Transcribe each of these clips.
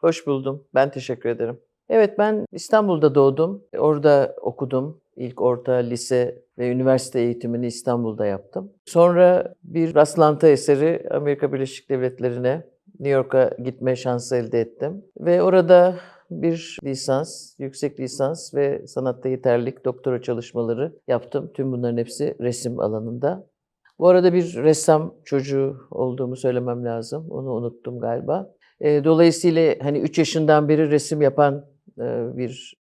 Hoş buldum. Ben teşekkür ederim. Evet ben İstanbul'da doğdum. Orada okudum. İlk orta, lise ve üniversite eğitimini İstanbul'da yaptım. Sonra bir rastlantı eseri Amerika Birleşik Devletleri'ne, New York'a gitme şansı elde ettim. Ve orada bir lisans, yüksek lisans ve sanatta yeterlilik doktora çalışmaları yaptım. Tüm bunların hepsi resim alanında. Bu arada bir ressam çocuğu olduğumu söylemem lazım. Onu unuttum galiba. Dolayısıyla hani 3 yaşından beri resim yapan bir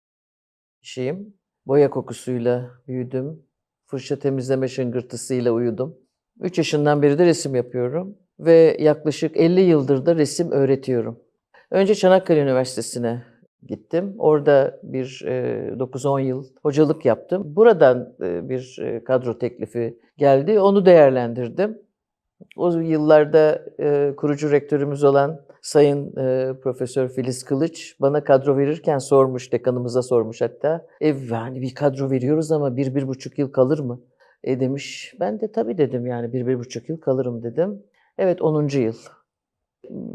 şeyim. Boya kokusuyla büyüdüm. Fırça temizleme şıngırtısıyla uyudum. 3 yaşından beri de resim yapıyorum. Ve yaklaşık 50 yıldır da resim öğretiyorum. Önce Çanakkale Üniversitesi'ne gittim. Orada bir e, 9-10 yıl hocalık yaptım. Buradan bir kadro teklifi geldi. Onu değerlendirdim. O yıllarda kurucu rektörümüz olan Sayın e, Profesör Filiz Kılıç bana kadro verirken sormuş, dekanımıza sormuş hatta. E, yani bir kadro veriyoruz ama bir, bir buçuk yıl kalır mı? E demiş. Ben de tabii dedim yani bir, bir buçuk yıl kalırım dedim. Evet 10. yıl.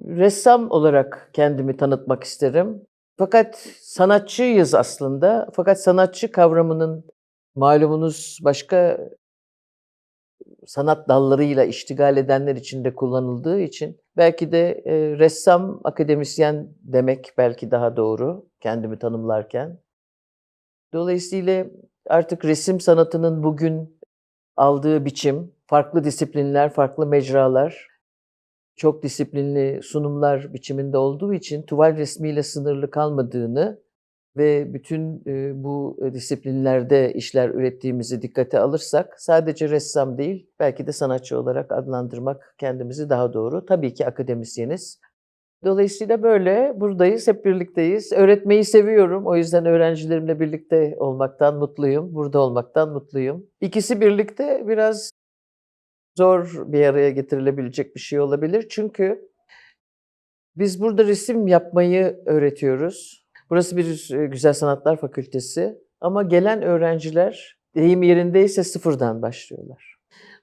Ressam olarak kendimi tanıtmak isterim. Fakat sanatçıyız aslında. Fakat sanatçı kavramının malumunuz başka sanat dallarıyla iştigal edenler için de kullanıldığı için belki de e, ressam, akademisyen demek belki daha doğru kendimi tanımlarken. Dolayısıyla artık resim sanatının bugün aldığı biçim, farklı disiplinler, farklı mecralar, çok disiplinli sunumlar biçiminde olduğu için tuval resmiyle sınırlı kalmadığını ve bütün e, bu disiplinlerde işler ürettiğimizi dikkate alırsak sadece ressam değil belki de sanatçı olarak adlandırmak kendimizi daha doğru. Tabii ki akademisyeniz. Dolayısıyla böyle buradayız, hep birlikteyiz. Öğretmeyi seviyorum. O yüzden öğrencilerimle birlikte olmaktan mutluyum. Burada olmaktan mutluyum. İkisi birlikte biraz zor bir araya getirilebilecek bir şey olabilir. Çünkü biz burada resim yapmayı öğretiyoruz. Burası bir Güzel Sanatlar Fakültesi ama gelen öğrenciler deyim yerindeyse sıfırdan başlıyorlar.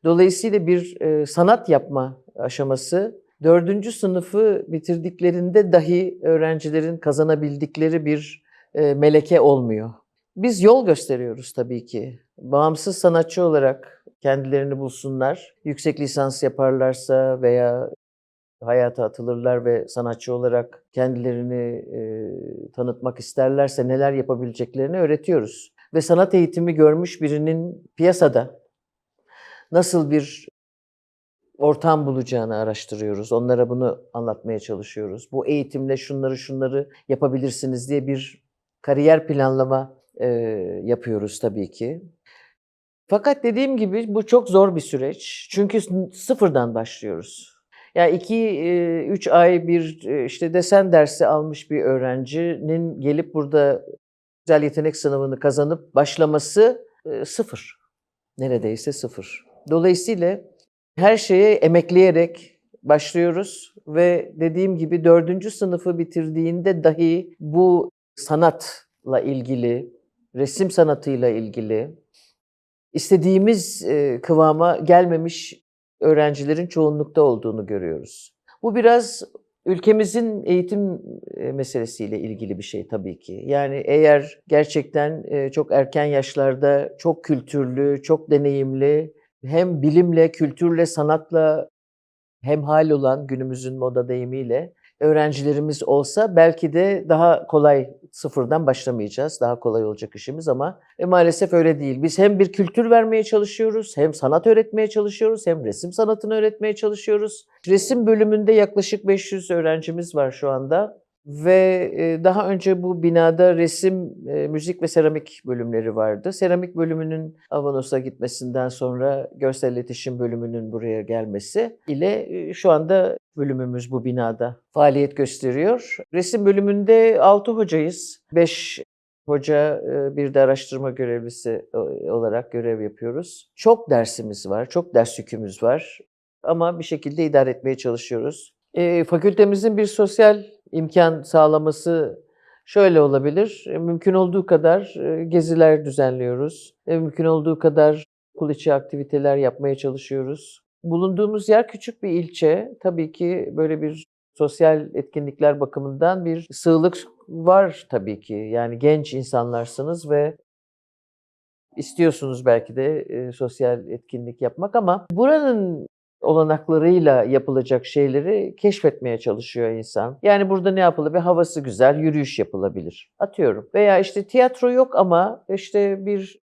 Dolayısıyla bir e, sanat yapma aşaması dördüncü sınıfı bitirdiklerinde dahi öğrencilerin kazanabildikleri bir e, meleke olmuyor. Biz yol gösteriyoruz tabii ki. Bağımsız sanatçı olarak kendilerini bulsunlar. Yüksek lisans yaparlarsa veya hayata atılırlar ve sanatçı olarak kendilerini e, tanıtmak isterlerse neler yapabileceklerini öğretiyoruz. Ve sanat eğitimi görmüş birinin piyasada nasıl bir ortam bulacağını araştırıyoruz. Onlara bunu anlatmaya çalışıyoruz. Bu eğitimle şunları şunları yapabilirsiniz diye bir kariyer planlama e, yapıyoruz tabii ki. Fakat dediğim gibi bu çok zor bir süreç. Çünkü sıfırdan başlıyoruz. Yani iki, üç ay bir işte desen dersi almış bir öğrencinin gelip burada güzel yetenek sınavını kazanıp başlaması sıfır. Neredeyse sıfır. Dolayısıyla her şeye emekleyerek başlıyoruz ve dediğim gibi dördüncü sınıfı bitirdiğinde dahi bu sanatla ilgili, resim sanatıyla ilgili istediğimiz kıvama gelmemiş öğrencilerin çoğunlukta olduğunu görüyoruz. Bu biraz ülkemizin eğitim meselesiyle ilgili bir şey tabii ki. Yani eğer gerçekten çok erken yaşlarda çok kültürlü, çok deneyimli, hem bilimle, kültürle, sanatla hemhal olan günümüzün moda deyimiyle öğrencilerimiz olsa belki de daha kolay sıfırdan başlamayacağız. Daha kolay olacak işimiz ama e, maalesef öyle değil. Biz hem bir kültür vermeye çalışıyoruz, hem sanat öğretmeye çalışıyoruz, hem resim sanatını öğretmeye çalışıyoruz. Resim bölümünde yaklaşık 500 öğrencimiz var şu anda. Ve e, daha önce bu binada resim, e, müzik ve seramik bölümleri vardı. Seramik bölümünün Avanos'a gitmesinden sonra görsel iletişim bölümünün buraya gelmesi ile e, şu anda bölümümüz bu binada faaliyet gösteriyor. Resim bölümünde 6 hocayız. 5 hoca, bir de araştırma görevlisi olarak görev yapıyoruz. Çok dersimiz var, çok ders yükümüz var. Ama bir şekilde idare etmeye çalışıyoruz. E, fakültemizin bir sosyal imkan sağlaması şöyle olabilir. E, mümkün olduğu kadar e, geziler düzenliyoruz. E, mümkün olduğu kadar okul içi aktiviteler yapmaya çalışıyoruz. Bulunduğumuz yer küçük bir ilçe. Tabii ki böyle bir sosyal etkinlikler bakımından bir sığlık var tabii ki. Yani genç insanlarsınız ve istiyorsunuz belki de sosyal etkinlik yapmak ama buranın olanaklarıyla yapılacak şeyleri keşfetmeye çalışıyor insan. Yani burada ne yapılabilir? Havası güzel, yürüyüş yapılabilir. Atıyorum. Veya işte tiyatro yok ama işte bir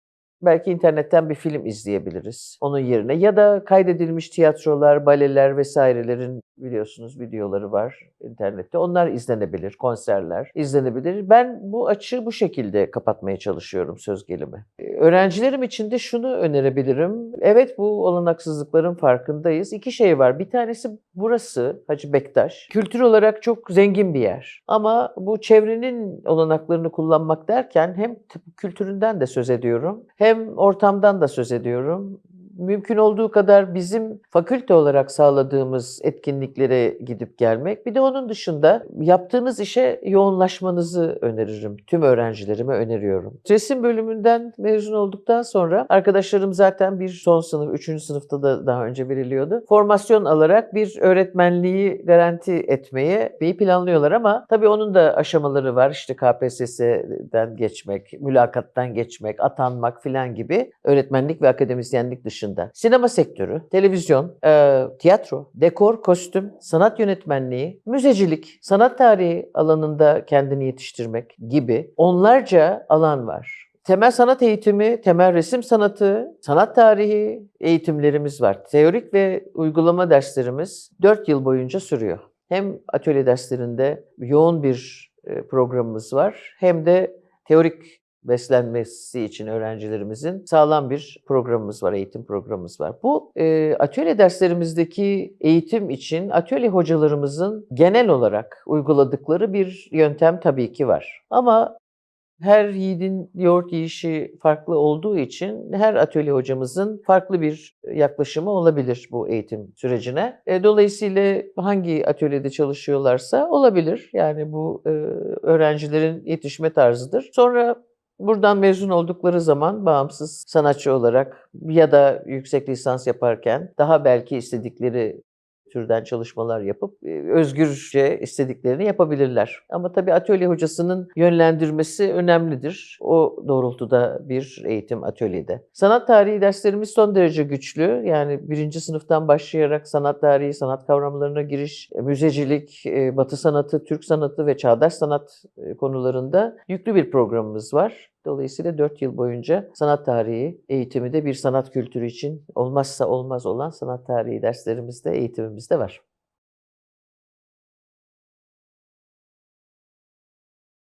belki internetten bir film izleyebiliriz onun yerine. Ya da kaydedilmiş tiyatrolar, baleler vesairelerin biliyorsunuz videoları var internette. Onlar izlenebilir, konserler izlenebilir. Ben bu açığı bu şekilde kapatmaya çalışıyorum söz gelimi. Ee, Öğrencilerim için de şunu önerebilirim. Evet bu olanaksızlıkların farkındayız. İki şey var. Bir tanesi burası Hacı Bektaş. Kültür olarak çok zengin bir yer. Ama bu çevrenin olanaklarını kullanmak derken hem kültüründen de söz ediyorum. Hem ortamdan da söz ediyorum mümkün olduğu kadar bizim fakülte olarak sağladığımız etkinliklere gidip gelmek. Bir de onun dışında yaptığınız işe yoğunlaşmanızı öneririm. Tüm öğrencilerime öneriyorum. Resim bölümünden mezun olduktan sonra arkadaşlarım zaten bir son sınıf, üçüncü sınıfta da daha önce veriliyordu. Formasyon alarak bir öğretmenliği garanti etmeye bir planlıyorlar ama tabii onun da aşamaları var. İşte KPSS'den geçmek, mülakattan geçmek, atanmak filan gibi öğretmenlik ve akademisyenlik dışında dışında sinema sektörü, televizyon, e, tiyatro, dekor, kostüm, sanat yönetmenliği, müzecilik, sanat tarihi alanında kendini yetiştirmek gibi onlarca alan var. Temel sanat eğitimi, temel resim sanatı, sanat tarihi eğitimlerimiz var. Teorik ve uygulama derslerimiz 4 yıl boyunca sürüyor. Hem atölye derslerinde yoğun bir e, programımız var hem de teorik beslenmesi için öğrencilerimizin sağlam bir programımız var, eğitim programımız var. Bu e, atölye derslerimizdeki eğitim için atölye hocalarımızın genel olarak uyguladıkları bir yöntem tabii ki var. Ama her yiğidin yoğurt yiyişi farklı olduğu için her atölye hocamızın farklı bir yaklaşımı olabilir bu eğitim sürecine. E, dolayısıyla hangi atölyede çalışıyorlarsa olabilir. Yani bu e, öğrencilerin yetişme tarzıdır. Sonra Buradan mezun oldukları zaman bağımsız sanatçı olarak ya da yüksek lisans yaparken daha belki istedikleri türden çalışmalar yapıp e, özgürce istediklerini yapabilirler. Ama tabii atölye hocasının yönlendirmesi önemlidir. O doğrultuda bir eğitim atölyede. Sanat tarihi derslerimiz son derece güçlü. Yani birinci sınıftan başlayarak sanat tarihi, sanat kavramlarına giriş, e, müzecilik, e, batı sanatı, Türk sanatı ve çağdaş sanat konularında yüklü bir programımız var. Dolayısıyla 4 yıl boyunca sanat tarihi eğitimi de bir sanat kültürü için olmazsa olmaz olan sanat tarihi derslerimizde, eğitimimizde var.